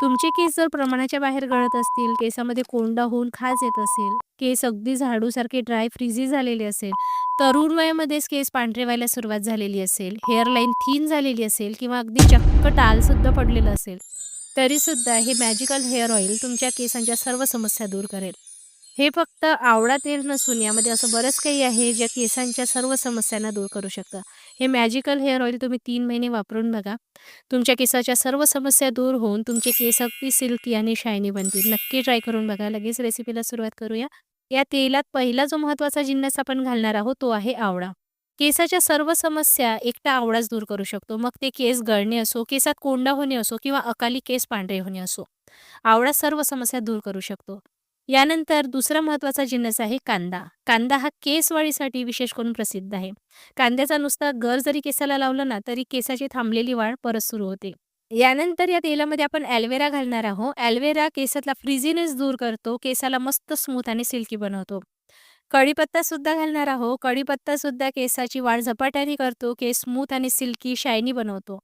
तुमचे केस जर प्रमाणाच्या बाहेर गळत असतील, केसामध्ये कोंडा होऊन खाज येत असेल, केस अगदी झाडूसारखे ड्राय फ्रिझी झालेले असेल, तरुण वयामध्येच केस पांढरे व्हायला सुरुवात झालेली असेल, हेअरलाईन थीन झालेली असेल किंवा अगदी चक्क टालसुद्धा पडलेलं असेल, तरीसुद्धा हे मॅजिकल हेअर ऑइल तुमच्या केसांच्या सर्व समस्या दूर करेल. हे फक्त आवडा तेल नसून यामध्ये असं बरंच काही आहे ज्या केसांच्या सर्व समस्यांना दूर करू शकतं. हे मॅजिकल हेअर ऑइल तुम्ही तीन महिने वापरून बघा. तुमच्या केसाच्या सर्व समस्या दूर होऊन तुमचे केस अगदी सिल्की आणि शायनी बनतील. नक्की ट्राय करून बघा. लगेच रेसिपीला सुरुवात करूया. या तेलात पहिला जो महत्त्वाचा जिन्नस आपण घालणार आहोत तो आहे आवळा. केसाच्या सर्व समस्या एकटा आवळाच दूर करू शकतो. मग ते केस गळणे असो, केसात कोंडा होणे असो किंवा अकाली केस पांढरे होणे असो. आवळा सर्व समस्या दूर करू शकतो. यानंतर दुसरा महत्त्वाचा जिन्नस आहे कांदा. कांदा हा केसवाळीसाठी विशेष करून प्रसिद्ध आहे. कांद्याचा नुसता गर जरी केसाला लावलं ना तरी केसाची थांबलेली वाढ परत सुरू होते. यानंतर या तेलामध्ये आपण ॲल्वेरा घालणार आहोत. ॲल्वेरा केसातला फ्रिझीनेस दूर करतो, केसाला मस्त स्मूथ आणि सिल्की बनवतो. कढीपत्ता सुद्धा घालणार आहोत. कढीपत्ता सुद्धा केसाची वाढ झपाट्याने करतो, केस स्मूथ आणि सिल्की शायनी बनवतो.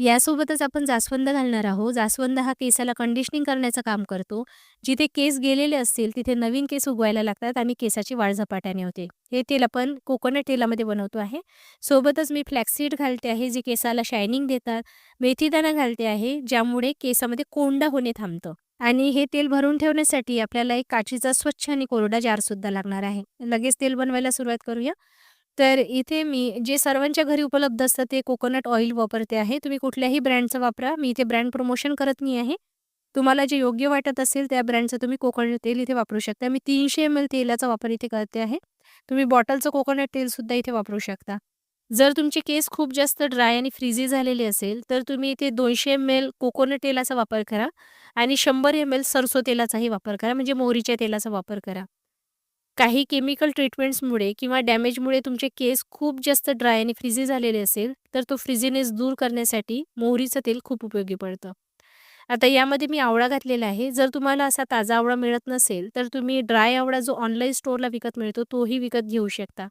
यासोबतच आपण जास्वंद घालणार आहोत. जास्वंद हा केसाला कंडिशनिंग करण्याचं काम करतो. जिथे केस गेलेले असतील तिथे नवीन केस उगवायला लागतात आणि केसाची वाढ झपाट्याने होते. हे तेल आपण कोकोनट तेलामध्ये बनवतो आहे. सोबतच मी फ्लॅक्सीड घालते आहे जे केसाला शायनिंग देतात. मेथीदाणा घालते आहे ज्यामुळे केसामध्ये कोंडा होणे थांबतं. आणि हे तेल भरून ठेवण्यासाठी आपल्याला एक काचीचा स्वच्छ आणि कोरडा जारसुद्धा लागणार आहे. लगेच तेल बनवायला सुरुवात करूया. तर इथे मी जे सर्वांच्या घरी उपलब्ध असतं ते कोकोनट ऑइल वापरते आहे. तुम्ही कुठल्याही ब्रँडचं वापरा. मी इथे ब्रँड प्रमोशन करत नाही आहे. तुम्हाला जे योग्य वाटत असेल त्या ब्रँडचं तुम्ही कोकोनट तेल इथे वापरू शकता. मी तीनशे एम एल तेलाचा वापर इथे करते आहे. तुम्ही बॉटलचं कोकोनट तेलसुद्धा इथे वापरू शकता. जर तुमचे केस खूप जास्त ड्राय आणि फ्रीझी झालेले असेल तर तुम्ही इथे दोनशे एम एल कोकोनट तेलाचा वापर करा आणि शंभर एम एल सरसो तेलाचाही वापर करा म्हणजे मोहरीच्या तेलाचा वापर करा. काही केमिकल ट्रीटमेंट्समुळे किंवा डॅमेजमुळे तुमचे केस खूप जास्त ड्राय आणि फ्रिझी झालेले असेल तर तो फ्रिझीनेस दूर करण्यासाठी मोहरीचं तेल खूप उपयोगी पडतं. आता यामध्ये मी आवळा घातलेला आहे. जर तुम्हाला असा ताजा आवळा मिळत नसेल तर तुम्ही ड्राय आवळा जो ऑनलाईन स्टोअरला विकत मिळतो तोही विकत घेऊ शकता.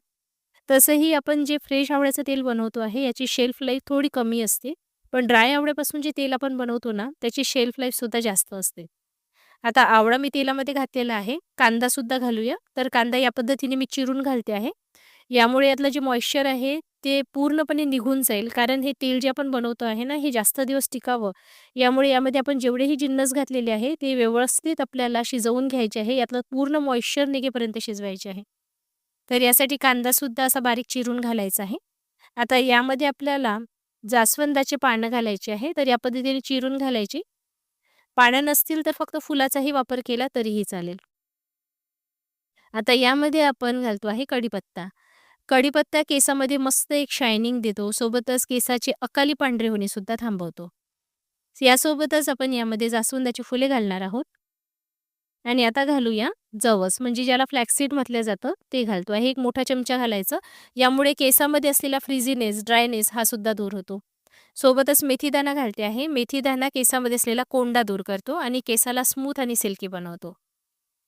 तसंही आपण जे फ्रेश आवळ्याचं तेल बनवतो आहे याची शेल्फ लाईफ थोडी कमी असते. पण ड्राय आवळ्यापासून जे तेल आपण बनवतो ना त्याची शेल्फ लाईफसुद्धा जास्त असते. आता आवळा मी तेलामध्ये घातलेला आहे. कांदासुद्धा घालूया. तर कांदा या पद्धतीने मी चिरून घालते आहे. यामुळे यातलं जे मॉइश्चर आहे ते पूर्णपणे निघून जाईल. कारण हे तेल जे आपण बनवतो आहे ना हे जास्त दिवस टिकावं यामुळे यामध्ये आपण जेवढेही जिन्नस घातलेले आहे ते व्यवस्थित आपल्याला शिजवून घ्यायचे आहे. यातलं पूर्ण मॉइश्चर निघेपर्यंत शिजवायचे आहे. तर यासाठी कांदासुद्धा असा बारीक चिरून घालायचा आहे. आता यामध्ये आपल्याला जास्वंदाचे पानं घालायची आहे. तर या पद्धतीने चिरून घालायची. पाण्या नसतील तर फक्त फुलाचाही वापर केला तरीही चालेल. आता यामध्ये आपण घालतो आहे कढीपत्ता. कढीपत्ता केसामध्ये मस्त एक शायनिंग देतो. सोबतच केसाचे अकाली पांढरे होणे सुद्धा थांबवतो. यासोबतच आपण यामध्ये जास्वंदाची फुले घालणार आहोत. आणि आता घालूया जवस म्हणजे ज्याला फ्लॅक्सीड म्हटलं जातं ते घालतो आहे. एक मोठा चमचा घालायचं. यामुळे केसामध्ये असलेला फ्रिझीनेस ड्रायनेस हा सुद्धा दूर होतो. सोबतच मेथीदाना घालते आहे. मेथीदाना केसामध्ये असलेला कोंडा दूर करतो आणि केसाला स्मूथ आणि सिल्की बनवतो.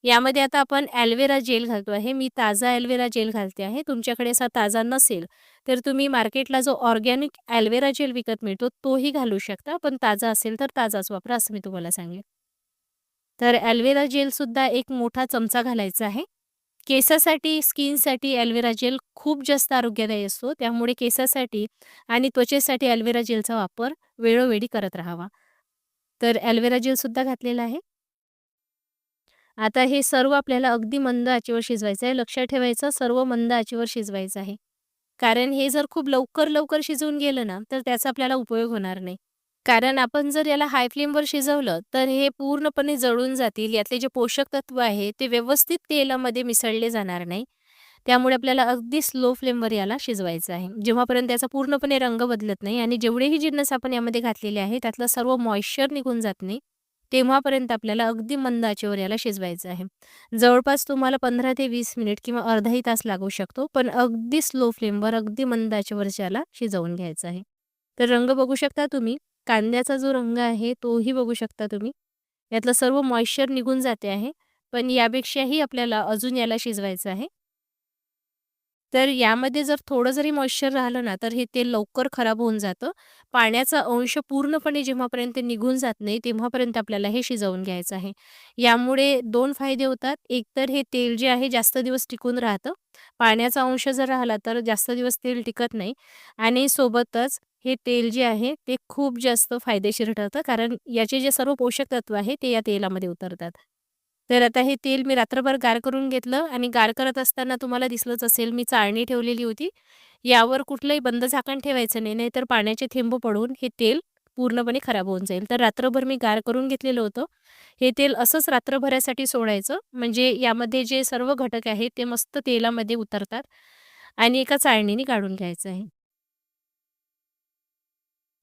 यामध्ये आता आपण ॲल्वेरा जेल घालतो आहे. मी ताजा ॲल्वेरा जेल घालते आहे. तुमच्याकडे असा ताजा नसेल तर तुम्ही मार्केटला जो ऑर्गॅनिक ॲल्वेरा जेल विकत मिळतो तोही घालू शकता. पण ताजा असेल तर ताजाच वापरा असं मी तुम्हाला सांगेन. तर ॲल्वेरा जेलसुद्धा एक मोठा चमचा घालायचा आहे. केसासाठी, स्किनसाठी ॲल्वेरा जेल खूप जास्त आरोग्यदायी असतो. त्यामुळे केसासाठी आणि त्वचेसाठी ॲल्वेरा जेलचा वापर वेळोवेळी करत राहावा. तर ॲल्वेरा जेलसुद्धा घातलेला आहे. आता हे सर्व आपल्याला अगदी मंद आचेवर शिजवायचं आहे. लक्षात ठेवायचं सर्व मंद आचेवर शिजवायचं आहे. कारण हे जर खूप लवकर-लवकर शिजवून गेलं ना तर त्याचा आपल्याला उपयोग होणार नाही. कारण आपण जर याला हाय फ्लेमवर शिजवलं तर हे पूर्णपणे जळून जातील. यातले जे पोषक तत्व आहे ते व्यवस्थित तेलामध्ये मिसळले जाणार नाही. त्यामुळे आपल्याला अगदी स्लो फ्लेमवर याला शिजवायचं आहे. जेव्हापर्यंत याचा पूर्णपणे रंग बदलत नाही आणि जेवढेही जिन्नस आपण यामध्ये घातलेले आहे त्यातलं सर्व मॉइश्चर निघून जात नाही. तेव्हापर्यंत आपल्याला अगदी मंद आचेवर याला शिजवायचं आहे. जवळपास तुम्हाला 15 ते वीस मिनिट किंवा अर्धाही तास लागू शकतो. पण अगदी स्लो फ्लेमवर अगदी मंद आचेवर याला शिजवून घ्यायचं आहे. तर रंग बघू शकता तुम्ही. कांद्याचा जो रंग आहे तोही बघू शकता तुम्ही. यातलं सर्व मॉइश्चर निघून जाते आहे. पण यापेक्षाही आपल्याला अजून याला शिजवायचं आहे. तर यामध्ये जर थोडं जरी मॉइश्चर राहिलं ना, तर हे तेल लवकर खराब होऊन जातं. पाण्याचा अंश पूर्णपणे जेव्हापर्यंत निघून जात नाही, तेव्हापर्यंत आपल्याला हे शिजवून घ्यायचं आहे. यामुळे दोन फायदे होतात. एक तर हे तेल जे आहे जास्त दिवस टिकून राहतं. पाण्याचा अंश जर राहिला तर जास्त दिवस तेल टिकत नाही आणि सोबतच हे तेल जे आहे ते खूप जास्त फायदेशीर ठरतं कारण याचे जे सर्व पोषक तत्व आहे ते या तेलामध्ये उतरतात. तर आता हे तेल मी रात्रभर गार करून घेतलं आणि गार करत असताना तुम्हाला दिसलंच असेल मी चाळणी ठेवलेली होती. यावर कुठलंही बंद झाकण ठेवायचं नाही, नाहीतर पाण्याचे थेंब पडून हे तेल पूर्णपणे खराब होऊन जाईल. तर रात्रभर मी गार करून घेतलेलं होतं. हे तेल असंच रात्रभरासाठी सोडायचं म्हणजे यामध्ये जे सर्व घटक आहेत ते मस्त तेलामध्ये उतरतात आणि एका चाळणीने काढून घ्यायचं आहे.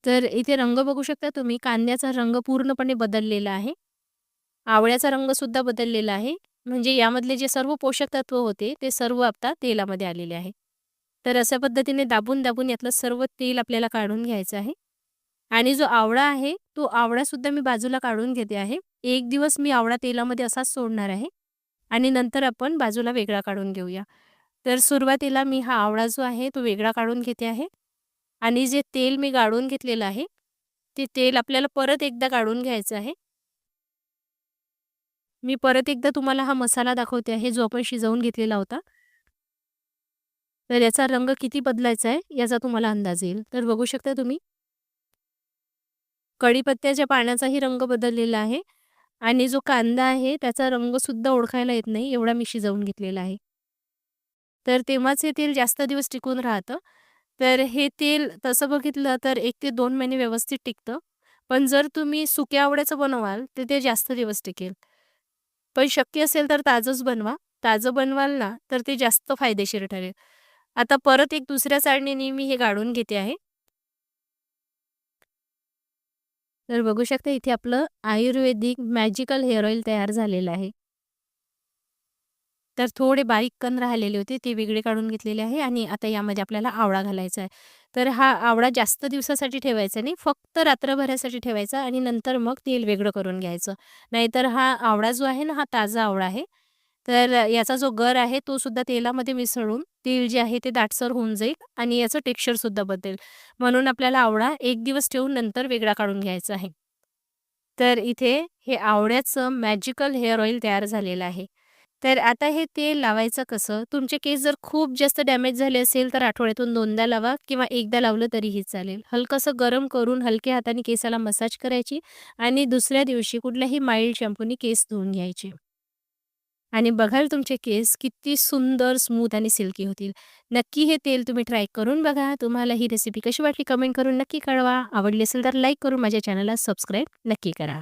तर इथे रंग बघू शकता तुम्ही कांद्याचा रंग पूर्णपणे बदललेला आहे. आवळ्याचा रंगसुद्धा बदललेला आहे. म्हणजे यामधले जे सर्व पोषक तत्व होते ते सर्व आता तेलामध्ये आलेले आहे. तर अशा पद्धतीने दाबून-दाबून यातलं सर्व तेल आपल्याला काढून घ्यायचं आहे. आणि जो आवळा आहे तो आवळासुद्धा मी बाजूला काढून घेते आहे. एक दिवस मी आवळा तेलामध्ये असाच सोडणार आहे आणि नंतर आपण बाजूला वेगळा काढून घेऊया. तर सुरुवातीला मी हा आवळा जो आहे तो वेगळा काढून घेते आहे आणि जे तेल मी गाळून घेतलेलं आहे, ते तेल आपल्याला परत एकदा काढून घ्यायचं आहे. मी परत एकदा तुम्हाला हा मसाला दाखवते आहे, जो आपण शिजवून घेतलेला होता. तर याचा रंग किती बदलायचा आहे, याचा तुम्हाला अंदाज येईल. तर बघू शकता तुम्ही. कढीपत्त्याच्या पाण्याचाही रंग बदललेला आहे आणि जो कांदा आहे त्याचा रंगसुद्धा ओळखायला येत नाही, एवढा मी शिजवून घेतलेला आहे. तर तेव्हाच हे तेल जास्त दिवस टिकून राहतं. तर हे तेल तसं बघितलं तर एक ते दोन महिने व्यवस्थित टिकतं. पण जर तुम्ही सुक्या आवड्याचं बनवाल, तर ते जास्त दिवस टिकेल. पण शक्य असेल तर ताजंच बनवा. ताजं बनवाल ना, तर ते जास्त फायदेशीर ठरेल. आता परत एक दुसऱ्या साडणीने मी हे गाळून घेते आहे. तर बघू शकता इथे आपलं आयुर्वेदिक मॅजिकल हेअर ऑइल तयार झालेलं आहे. तर थोडे बारीक कण राहिलेले होते ते वेगळे काढून घेतलेले आहे आणि आता यामध्ये आपल्याला आवळा घालायचा आहे. तर हा आवळा जास्त दिवसासाठी ठेवायचा नाही, फक्त रात्रभरासाठी ठेवायचा आणि नंतर मग तेल वेगळं करून घ्यायचं. नाहीतर हा आवळा जो आहे ना, हा ताजा आवळा आहे. तर याचा जो गर आहे तो सुद्धा तेलामध्ये मिसळून तेल जे आहे ते दाटसर होऊन जाईल आणि याचं टेक्स्चरसुद्धा बदलेल. म्हणून आपल्याला आवळा एक दिवस ठेवून नंतर वेगळा काढून घ्यायचा आहे. तर इथे हे आवळ्याचं मॅजिकल हेअर ऑइल तयार झालेलं आहे. तर आता हे तेल लावायचं कसं? तुमचे केस जर खूप जास्त डॅमेज झाले असेल तर आठवड्यातून दोनदा लावा किंवा एकदा लावलं तरीही चालेल. हलकंसं गरम करून हलक्या हाताने केसाला मसाज करायची आणि दुसऱ्या दिवशी कुठल्याही माईल्ड शॅम्पूनी केस धुवून घ्यायचे. आणि बघाल तुमचे केस किती सुंदर, स्मूथ आणि सिल्की होतील. नक्की हे तेल तुम्ही ट्राय करून बघा. तुम्हाला ही रेसिपी कशी वाटली कमेंट करून नक्की कळवा. आवडली असेल तर लाईक करून माझ्या चॅनलला सबस्क्राईब नक्की करा.